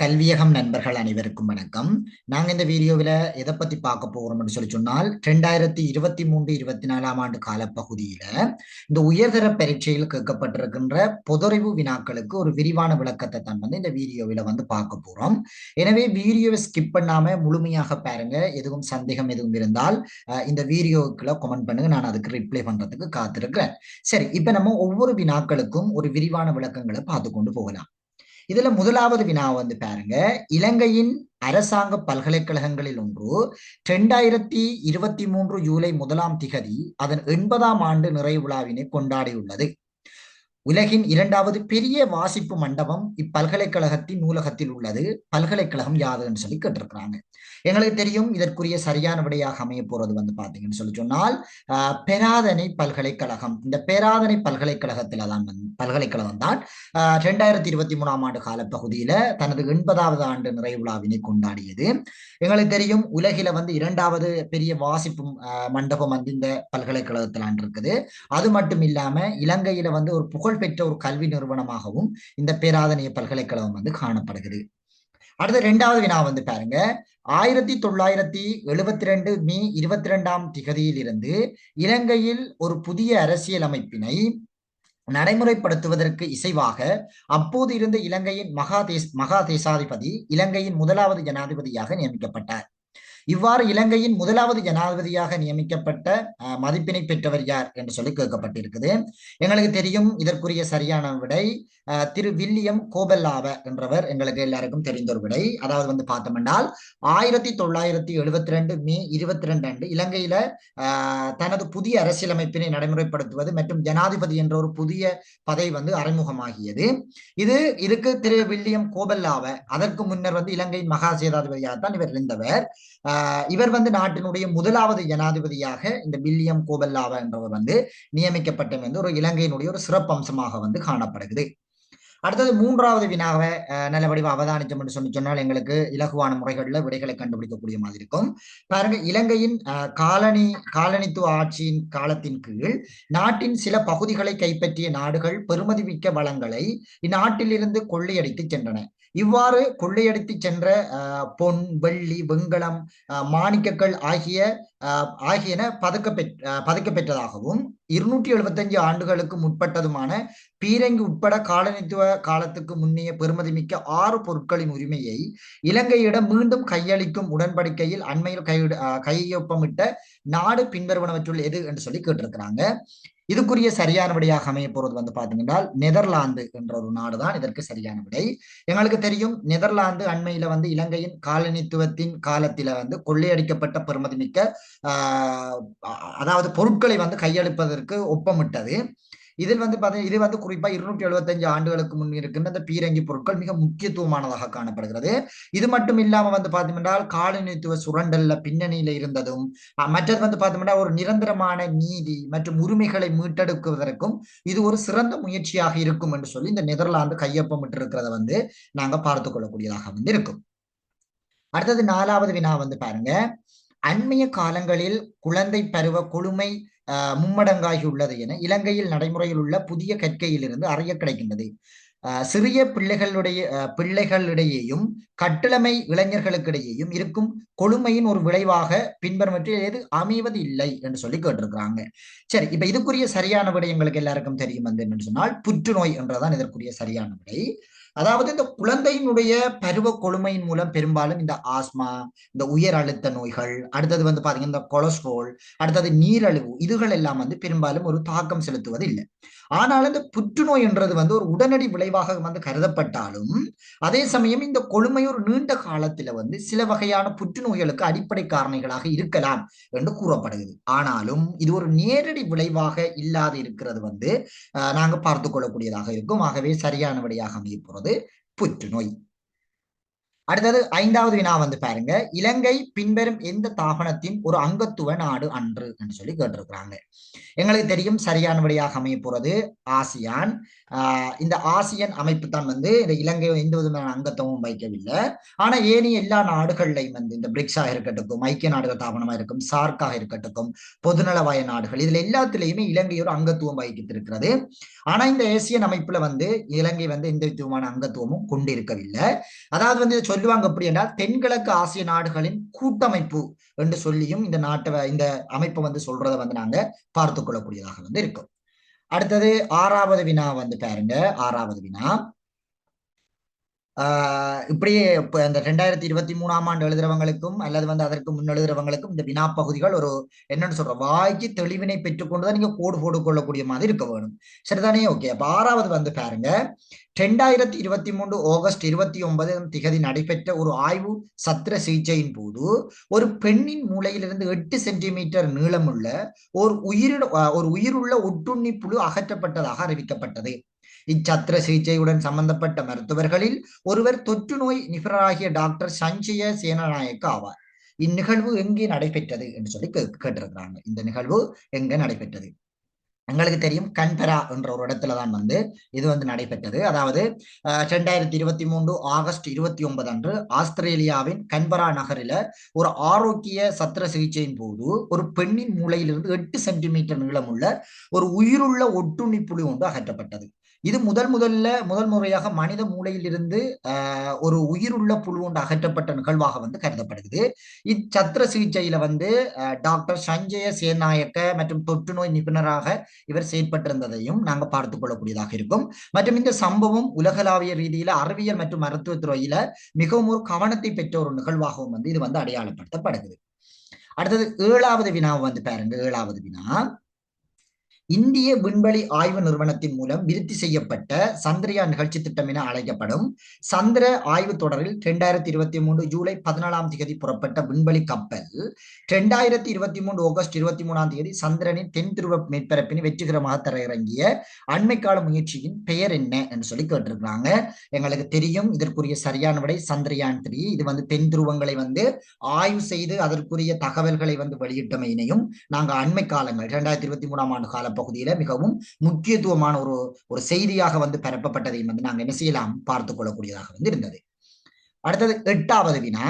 கல்வியகம் நண்பர்கள் அனைவருக்கும் வணக்கம். நாங்க இந்த வீடியோவில் எதை பத்தி பார்க்க போகிறோம்னு சொல்லி சொன்னால் ரெண்டாயிரத்தி இருபத்தி மூன்று இருபத்தி நாலாம் ஆண்டு காலப்பகுதியில இந்த உயர்தர பரீட்சையில் கேட்கப்பட்டிருக்கின்ற பொதறிவு வினாக்களுக்கு ஒரு விரிவான விளக்கத்தை தான் வந்து இந்த வீடியோவில் வந்து பார்க்க போறோம். எனவே வீடியோவை ஸ்கிப் பண்ணாம முழுமையாக பாருங்க. எதுவும் சந்தேகம் எதுவும் இருந்தால் இந்த வீடியோக்குள்ள கமெண்ட் பண்ணுங்க. நான் அதுக்கு ரிப்ளை பண்றதுக்கு காத்திருக்கிறேன். சரி இப்ப நம்ம ஒவ்வொரு வினாக்களுக்கும் ஒரு விரிவான விளக்கங்களை பார்த்து கொண்டு போகலாம். இதுல முதலாவது வினா வந்து பாருங்க. இலங்கையின் அரசாங்க பல்கலைக்கழகங்களில் ஒன்று இரண்டாயிரத்தி இருபத்தி மூன்று ஜூலை முதலாம் திகதி அதன் எண்பதாம் ஆண்டு நிறைவு விழாவினை கொண்டாடியுள்ளது. உலகின் இரண்டாவது பெரிய வாசிப்பு மண்டபம் இப்பல்கலைக்கழகத்தின் நூலகத்தில் உள்ளது. பல்கலைக்கழகம் யாதுன்னு சொல்லி கேட்டிருக்கிறாங்க. எங்களுக்கு தெரியும் இதற்குரிய சரியான விடையாக அமைய போறது வந்து பாத்தீங்கன்னு சொல்லி சொன்னால் பேராதனை பல்கலைக்கழகம். இந்த பேராதனை பல்கலைக்கழகத்துல தான் பல்கலைக்கழகம் தான் ரெண்டாயிரத்தி இருபத்தி மூணாம் ஆண்டு காலப்பகுதியில தனது எண்பதாவது ஆண்டு நிறைவுலாவினை கொண்டாடியது. எங்களுக்கு தெரியும் உலகில வந்து இரண்டாவது பெரிய வாசிப்பு மண்டபம் வந்து இந்த பல்கலைக்கழகத்துல இருக்குது. அது மட்டும் இல்லாம இலங்கையில வந்து ஒரு புகழ் புகழ்பெற்ற ஒரு கல்வி நிறுவனமாகவும் இந்த பேராதனைய பல்கலைக்கழகம் வந்து காணப்படுகிறது. அடுத்த ரெண்டாவது வினா வந்து பாருங்க. ஆயிரத்தி தொள்ளாயிரத்தி எழுபத்தி ரெண்டு மே இருபத்தி ரெண்டாம் திகதியில் இருந்து இலங்கையில் ஒரு புதிய அரசியல் அமைப்பினை நடைமுறைப்படுத்துவதற்கு இசைவாக அப்போது இருந்த இலங்கையின் மகா தேஸ் மகா தேசாதிபதி இலங்கையின் முதலாவது ஜனாதிபதியாக நியமிக்கப்பட்டார். இவ்வாறு இலங்கையின் முதலாவது ஜனாதிபதியாக நியமிக்கப்பட்ட மதிப்பினை பெற்றவர் யார் என்று சொல்லி கேட்கப்பட்டிருக்குது. எங்களுக்கு தெரியும் இதற்குரிய சரியான விடை திரு வில்லியம் கோபல்லாவ என்றவர் எங்களுக்கு எல்லாருக்கும் தெரிந்த ஒரு விடை. அதாவது வந்து பார்த்தோம்னால் ஆயிரத்தி தொள்ளாயிரத்தி எழுபத்தி ரெண்டு மே இருபத்தி ரெண்டு அன்று இலங்கையில தனது புதிய அரசியலமைப்பினை நடைமுறைப்படுத்துவது மற்றும் ஜனாதிபதி என்ற ஒரு புதிய பதவி வந்து அறிமுகமாகியது. இது இதுக்கு திரு வில்லியம் கோபல்லாவ அதற்கு முன்னர் வந்து இலங்கையின் மகா சேதாதிபதியாக தான் இவர் இருந்தவர். இவர் வந்து நாட்டினுடைய முதலாவது ஜனாதிபதியாக இந்த வில்லியம் கோபல்லாவா என்றவர் வந்து நியமிக்கப்பட்ட வந்து ஒரு இலங்கையினுடைய ஒரு சிறப்பம்சமாக வந்து காணப்படுகிறது. அடுத்தது மூன்றாவது வினாவை நல்ல வடிவ அவதானிச்சம் என்று சொல்லி சொன்னால் எங்களுக்கு இலகுவான முறைகளில் விடைகளை கண்டுபிடிக்கக்கூடிய மாதிரி இருக்கும். பாருங்க இலங்கையின் காலனி காலனித்துவ ஆட்சியின் காலத்தின் கீழ் நாட்டின் சில பகுதிகளை கைப்பற்றிய நாடுகள் பெருமதிமிக்க வளங்களை இந்நாட்டிலிருந்து கொள்ளையடித்து சென்றன. இவ்வாறு கொள்ளையடித்து சென்ற பொன் வெள்ளி வெங்கலம் மாணிக்கக்கள் ஆகிய ஆகியன பதக்க பெற் பதக்க பெற்றதாகவும் இருநூற்றி எழுபத்தஞ்சு ஆண்டுகளுக்கு முற்பட்டதுமான பீரங்கி உட்பட காலனித்துவ காலத்துக்கு முன்னைய பெருமதி மிக்க ஆறு பொருட்களின் உரிமையை இலங்கையிடம் மீண்டும் கையளிக்கும் உடன்படிக்கையில் அண்மையில் கை கையொப்பமிட்ட நாடு பின்வருவனவற்றுள் எது என்று சொல்லி கேட்டிருக்கிறாங்க. இதுக்குரிய சரியான விடையாக அமைய போறது வந்து பாத்தீங்கன்னா நெதர்லாந்து என்ற ஒரு நாடுதான் இதற்கு சரியான விடை. எங்களுக்கு தெரியும் நெதர்லாந்து அண்மையில வந்து இலங்கையின் காலனித்துவத்தின் காலத்தில வந்து கொள்ளையடிக்கப்பட்ட பெருமதிமிக்க ஆஹ் அதாவது பொருட்களை வந்து கையளிப்பதற்கு ஒப்பமிட்டது. இதில் வந்து பார்த்தீங்கன்னா இது வந்து குறிப்பா இருநூற்றி எழுபத்தஞ்சு ஆண்டுகளுக்கு முன் இருக்கின்ற இந்த பீரங்கி பொருட்கள் மிக முக்கியத்துவமானதாக காணப்படுகிறது. இது மட்டும் இல்லாம வந்து பார்த்தோம்னா காலனித்துவ சுரண்டல்ல பின்னணியில இருந்ததும் மற்றது வந்து பார்த்தோம்னா ஒரு நிரந்தரமான நீதி மற்றும் உரிமைகளை மீட்டெடுக்குவதற்கும் இது ஒரு சிறந்த முயற்சியாக இருக்கும் என்று சொல்லி இந்த நெதர்லாந்து கையொப்பமிட்டு இருக்கிறத வந்து நாங்க பார்த்து கொள்ளக்கூடியதாக வந்து இருக்கும். அடுத்தது நாலாவது வினா வந்து பாருங்க. அண்மைய காலங்களில் குழந்தை பருவ கொழுமை மும்மடங்காகி உள்ளது என இலங்கையில் நடைமுறையில் உள்ள புதிய கற்கையிலிருந்து அறிய கிடைக்கின்றது. சிறிய பிள்ளைகளுடைய பிள்ளைகளிடையேயும் கட்டளமை இளைஞர்களுக்கிடையேயும் இருக்கும் கொழுமையின் ஒரு விளைவாக பின்வருவற்றில் எது? அமைவது இல்லை என்று சொல்லி கேட்டிருக்கிறாங்க. சரி இப்ப இதுக்குரிய சரியான விடை எங்களுக்கு எல்லாருக்கும் தெரியும் வந்து என்று சொன்னால் புற்றுநோய் என்றதான் இதற்குரிய சரியான விடை. அதாவது இந்த குழந்தையினுடைய பருவ கொழுமையின் மூலம் பெரும்பாலும் இந்த ஆஸ்மா இந்த உயர் அழுத்த நோய்கள் அடுத்தது வந்து பாத்தீங்கன்னா இந்த கொலஸ்ட்ரால் அடுத்தது நீரழிவு இதுகள் எல்லாம் வந்து பெரும்பாலும் ஒரு தாக்கம் செலுத்துவது இல்லை ஆனால் இந்த புற்றுநோய் என்றது வந்து ஒரு உடனடி விளைவாக வந்து கருதப்பட்டாலும் அதே சமயம் இந்த கொழுமை ஒரு நீண்ட காலத்துல வந்து சில வகையான புற்றுநோய்களுக்கு அடிப்படை காரணிகளாக இருக்கலாம் என்று கூறப்படுகிறது. ஆனாலும் இது ஒரு நேரடி விளைவாக இல்லாத இருக்கிறது வந்து நாங்க பார்த்து கொள்ளக்கூடியதாக இருக்கும். ஆகவே சரியான விடையாக அமைய போறது புற்றுநோய். அடுத்தது ஐந்தாவது வினா வந்து பாருங்க. இலங்கை பின்வரும் எந்த தாபனத்தின் ஒரு அங்கத்துவ நாடு அன்று என்று சொல்லி கேட்டிருக்கிறாங்க. எங்களுக்கு தெரியும் சரியான வழியாக அமைய போறது ஆசியான். இந்த ஆசியன் அமைப்பு தான் வந்து இந்த இலங்கை எந்த விதமான அங்கத்துவமும் வைக்கவில்லை. ஆனா ஏனைய எல்லா நாடுகள்லையும் வந்து இந்த பிரிக்ஸாக இருக்கட்டும் ஐக்கிய நாடுகள் தாபனமா இருக்கும் சார்க்காக இருக்கட்டும் பொதுநலவாய நாடுகள் இதுல எல்லாத்திலையுமே இலங்கை ஒரு அங்கத்துவம் வகித்திருக்கிறது. ஆனா இந்த ஏசியன் அமைப்புல வந்து இலங்கை வந்து எந்த விதமான அங்கத்துவமும் கொண்டிருக்கவில்லை. அதாவது வந்து சொல்லுவாங்க எப்படி என்றால் தென்கிழக்கு ஆசிய நாடுகளின் கூட்டமைப்பு என்று சொல்லியும் இந்த நாட்டை இந்த அமைப்பை வந்து சொல்றதை வந்து நாங்க பார்த்து கொள்ளக்கூடியதாக வந்து இருக்கும். அடுத்தது ஆறாவது வினா வந்து பாருங்க ஆறாவது வினா. இப்படியே இப்போ இந்த ரெண்டாயிரத்தி இருபத்தி மூணாம் ஆண்டு எழுதுறவங்களுக்கும் அல்லது வந்து அதற்கு முன் எழுதுறவங்களுக்கும் இந்த வினா பகுதிகள் ஒரு என்னன்னு சொல்ற வாய்க்கு தெளிவினை பெற்றுக்கொண்டுதான் நீங்க கோடு போட்டு கொள்ளக்கூடிய மாதிரி இருக்க வேணும். சரிதானே? ஓகே அப்ப ஆறாவது வந்து பாருங்க. ரெண்டாயிரத்தி இருபத்தி மூன்று ஆகஸ்ட் இருபத்தி ஒன்பதாம் திகதி நடைபெற்ற ஒரு ஆய்வு சத்திர சிகிச்சையின் போது ஒரு பெண்ணின் மூளையிலிருந்து எட்டு சென்டிமீட்டர் நீளமுள்ள ஒரு உயிரிட ஒரு உயிருள்ள ஒட்டுண்ணி புழு அகற்றப்பட்டதாக அறிவிக்கப்பட்டது. இச்சத்திர சிகிச்சையுடன் சம்பந்தப்பட்ட மருத்துவர்களில் ஒருவர் தொற்று நோய் நிபுணராகிய டாக்டர் சஞ்சய சேனநாயக்க ஆவார். இந்நிகழ்வு எங்கே நடைபெற்றது என்று சொல்லி கேட்டிருக்கிறாங்க. இந்த நிகழ்வு எங்க நடைபெற்றது? எங்களுக்கு தெரியும் கன்பரா என்ற ஒரு இடத்துல தான் வந்து இது வந்து நடைபெற்றது. அதாவது ரெண்டாயிரத்தி இருபத்தி மூன்று ஆகஸ்ட் இருபத்தி ஒன்பது அன்று ஆஸ்திரேலியாவின் கன்பரா நகரில ஒரு ஆரோக்கிய சத்திர சிகிச்சையின் போது ஒரு பெண்ணின் மூளையிலிருந்து எட்டு சென்டிமீட்டர் நீளமுள்ள ஒரு உயிருள்ள ஒட்டுண்ணி புலி ஒன்று அகற்றப்பட்டது. இது முதல் முதல்ல முதல் முறையாக மனித மூளையிலிருந்து அஹ் ஒரு உயிருள்ள புழு ஒன்று அகற்றப்பட்ட நிகழ்வாக வந்து கருதப்படுகிறது. இச்சத்திர சிகிச்சையில வந்து டாக்டர் சஞ்சய சேநாயக்க மற்றும் தொற்று நோய் நிபுணராக இவர் செயற்பட்டிருந்ததையும் நாங்க பார்த்து கொள்ளக்கூடியதாக இருக்கும். மற்றும் இந்த சம்பவம் உலகளாவிய ரீதியில அறிவியல் மற்றும் மருத்துவ துறையில மிகவும் ஒரு கவனத்தை பெற்ற ஒரு நிகழ்வாகவும் வந்து இது வந்து அடையாளப்படுத்தப்படுகிறது. அடுத்தது ஏழாவது வினா வந்து பாருங்க ஏழாவது வினா. இந்திய விண்வெளி ஆய்வு நிறுவனத்தின் மூலம் விருத்தி செய்யப்பட்ட சந்திரயான் நிகழ்ச்சி திட்டம் என அழைக்கப்படும் சந்திர ஆய்வு தொடரில் இரண்டாயிரத்தி இருபத்தி மூன்று ஜூலை பதினாலாம் தேதி புறப்பட்ட விண்வெளி கப்பல் இரண்டாயிரத்தி இருபத்தி மூன்று ஆகஸ்ட் இருபத்தி மூணாம் தேதி சந்திரனின் தென் துருவ மேற்பரப்பினை வெற்றிகரமாக தரையிறங்கிய அண்மை கால முயற்சியின் பெயர் என்ன என்று சொல்லி கேட்டிருக்கிறாங்க. எங்களுக்கு தெரியும் இதற்குரிய சரியான விடை சந்திரயான் த்ரீ இது வந்து தென் துருவங்களை வந்து ஆய்வு செய்து அதற்குரிய தகவல்களை வந்து வெளியிட்டமையினையும் நாங்கள் அண்மை காலங்கள் இரண்டாயிரத்தி இருபத்தி மூணாம் ஆண்டு கால பகுதியில மிகவும் முக்கியத்துவமான ஒரு ஒரு செய்தியாக வந்து பரப்பப்பட்டதையும் வந்து நாங்கள் என்ன செய்யலாம்? பார்த்து கொள்ளக்கூடியதாக வந்து இருந்தது. அடுத்தது எட்டாவது வினா.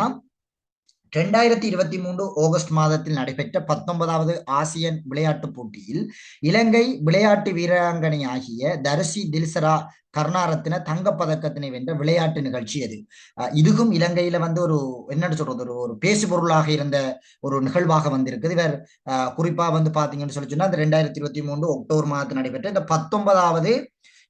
ரெண்டாயிரத்தி இருபத்தி மூன்று ஆகஸ்ட் மாதத்தில் நடைபெற்ற பத்தொன்பதாவது ஆசியன் விளையாட்டுப் போட்டியில் இலங்கை விளையாட்டு வீராங்கனை ஆகிய தரிசி தில்சரா கருணாரத்தின தங்கப்பதக்கத்தினை வென்ற விளையாட்டு நிகழ்ச்சி அது. இதுக்கும் இலங்கையில வந்து ஒரு என்னன்னு சொல்றது ஒரு ஒரு பேசு பொருளாக இருந்த ஒரு நிகழ்வாக வந்திருக்குது. இவர் குறிப்பா வந்து பாத்தீங்கன்னு சொல்லி சொன்னா இந்த ரெண்டாயிரத்தி இருபத்தி மூன்று அக்டோபர் மாதத்தில் நடைபெற்ற இந்த பத்தொன்பதாவது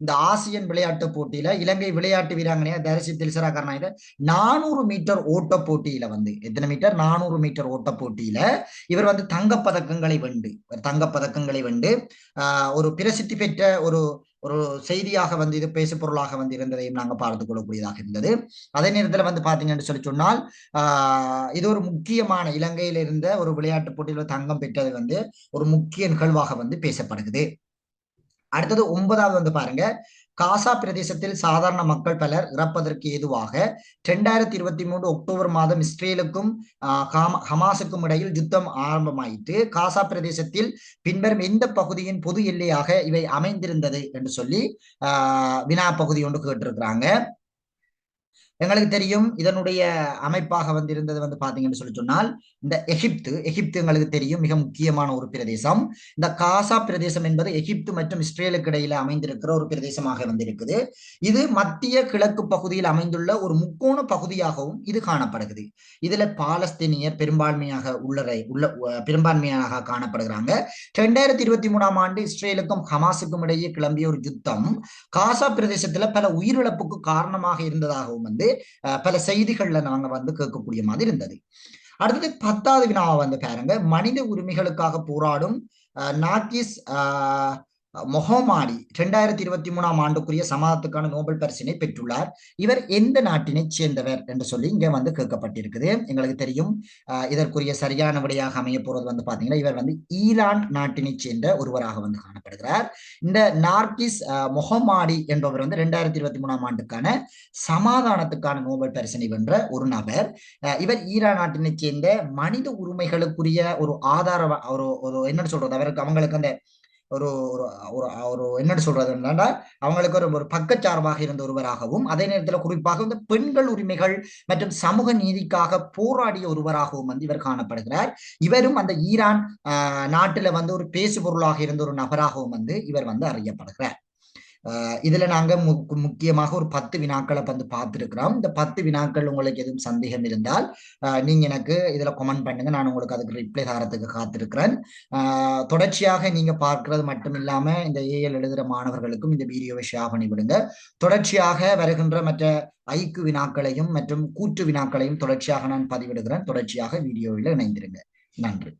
இந்த ஆசியன் விளையாட்டு போட்டியில இலங்கை விளையாட்டு வீராங்கனையா தரிசி தில்சரா கருணாயில நானூறு மீட்டர் ஓட்ட போட்டியில வந்து எத்தனை மீட்டர்? நானூறு மீட்டர் ஓட்ட போட்டியில இவர் வந்து தங்கப்பதக்கங்களை வெண்டு தங்கப்பதக்கங்களை வெண்டு ஆஹ் ஒரு பிரசித்தி பெற்ற ஒரு ஒரு செய்தியாக வந்து இது பேசு பொருளாக வந்து இருந்ததையும் நாங்க பார்த்து கொள்ளக்கூடியதாக இருந்தது. அதே நேரத்துல வந்து பாத்தீங்கன்னு சொல்லி சொன்னால் ஆஹ் இது ஒரு முக்கியமான இலங்கையில இருந்த ஒரு விளையாட்டு போட்டியில தங்கம் பெற்றது வந்து ஒரு முக்கிய நிகழ்வாக வந்து பேசப்படுகிறது. அடுத்தது ஒன்பதாவது வந்து பாருங்க. காசா பிரதேசத்தில் சாதாரண மக்கள் பலர் இறப்பதற்கு ஏதுவாக ரெண்டாயிரத்தி இருபத்தி மூன்று அக்டோபர் மாதம் இஸ்ரேலுக்கும் ஹமாஸுக்கும் இடையில் யுத்தம் ஆரம்பமாயிட்டு காசா பிரதேசத்தில் பின்வரும் எந்த பகுதியின் பொது எல்லையாக இவை அமைந்திருந்தது என்று சொல்லி ஆஹ் வினா பகுதி ஒன்று கேட்டிருக்கிறாங்க. எங்களுக்கு தெரியும் இதனுடைய அமைப்பாக வந்து இருந்தது வந்து பாத்தீங்கன்னு சொல்லி சொன்னால் இந்த எகிப்து எகிப்து எங்களுக்கு தெரியும் மிக முக்கியமான ஒரு பிரதேசம். இந்த காசா பிரதேசம் என்பது எகிப்து மற்றும் இஸ்ரேலுக்கு இடையில அமைந்திருக்கிற ஒரு பிரதேசமாக வந்திருக்குது. இது மத்திய கிழக்கு பகுதியில் அமைந்துள்ள ஒரு முக்கோண பகுதியாகவும் இது காணப்படுகிறது. இதுல பாலஸ்தீனியர் பெரும்பான்மையாக உள்ளரை உள்ள பெரும்பான்மையாக காணப்படுகிறாங்க. ரெண்டாயிரத்தி இருபத்தி மூணாம் ஆண்டு இஸ்ரேலுக்கும் ஹமாஸுக்கும் இடையே கிளம்பிய ஒரு யுத்தம் காசா பிரதேசத்துல பல உயிரிழப்புக்கு காரணமாக இருந்ததாகவும் வந்து பல செய்திகள்ல நாங்க வந்து கேட்கக்கூடிய மாதிரி இருந்தது. அடுத்தது பத்தாவது வினாவை வந்து பாருங்க. மனித உரிமைகளுக்காக போராடும் நாக்கிஸ் மொஹமாடி இரண்டாயிரத்தி இருபத்தி மூணாம் ஆண்டுக்குரிய சமாதத்துக்கான நோபல் பரிசினை பெற்றுள்ளார். இவர் எந்த நாட்டினை சேர்ந்தவர் என்று சொல்லி இங்கே வந்து கேட்கப்பட்டிருக்குது. எங்களுக்கு தெரியும் இதற்குரிய சரியான விடையாக அமைய போறது வந்து பாத்தீங்கன்னா இவர் வந்து ஈரான் நாட்டினை சேர்ந்த ஒருவராக வந்து காணப்படுகிறார். இந்த நார்கிஸ் மொஹமாடி என்பவர் வந்து இரண்டாயிரத்தி இருபத்தி மூணாம் ஆண்டுக்கான சமாதானத்துக்கான நோபல் பரிசினை வென்ற ஒரு நபர். இவர் ஈரான் நாட்டினை சேர்ந்த மனித உரிமைகளுக்குரிய ஒரு ஆதார ஒரு ஒரு என்ன சொல்றது? அவருக்கு அவங்களுக்கு அந்த ஒரு ஒரு ஒரு என்னன்னு சொல்றது என்னன்னா அவங்களுக்கு ஒரு ஒரு பக்கச்சார்பாக இருந்த ஒருவராகவும் அதே நேரத்தில் குறிப்பாக இந்த பெண்கள் உரிமைகள் மற்றும் சமூக நீதிக்காக போராடிய ஒருவராகவும் வந்து இவர் காணப்படுகிறார். இவரும் அந்த ஈரான் நாட்டுல வந்து ஒரு பேசு பொருளாக இருந்த ஒரு நபராகவும் வந்து இவர் வந்து அறியப்படுகிறார். இதுல நாங்க முக்கியமாக ஒரு பத்து வினாக்களை வந்து பார்த்துருக்கிறோம். இந்த பத்து வினாக்கள் உங்களுக்கு எதுவும் சந்தேகம் இருந்தால் நீங்க எனக்கு இதுல கமெண்ட் பண்ணுங்க. நான் உங்களுக்கு அதுக்கு ரிப்ளை தரத்துக்கு காத்திருக்கிறேன். தொடர்ச்சியாக நீங்க பார்க்கறது மட்டும் இல்லாம இந்த ஏஎல் எழுதுற மாணவர்களுக்கும் இந்த வீடியோவை ஷேர் பண்ணிவிடுங்க தொடர்ச்சியாக வருகின்ற மற்ற ஐக்கு வினாக்களையும் மற்றும் கூற்று வினாக்களையும் தொடர்ச்சியாக நான் பதிவிடுகிறேன். தொடர்ச்சியாக வீடியோவில் இணைந்திருங்க. நன்றி.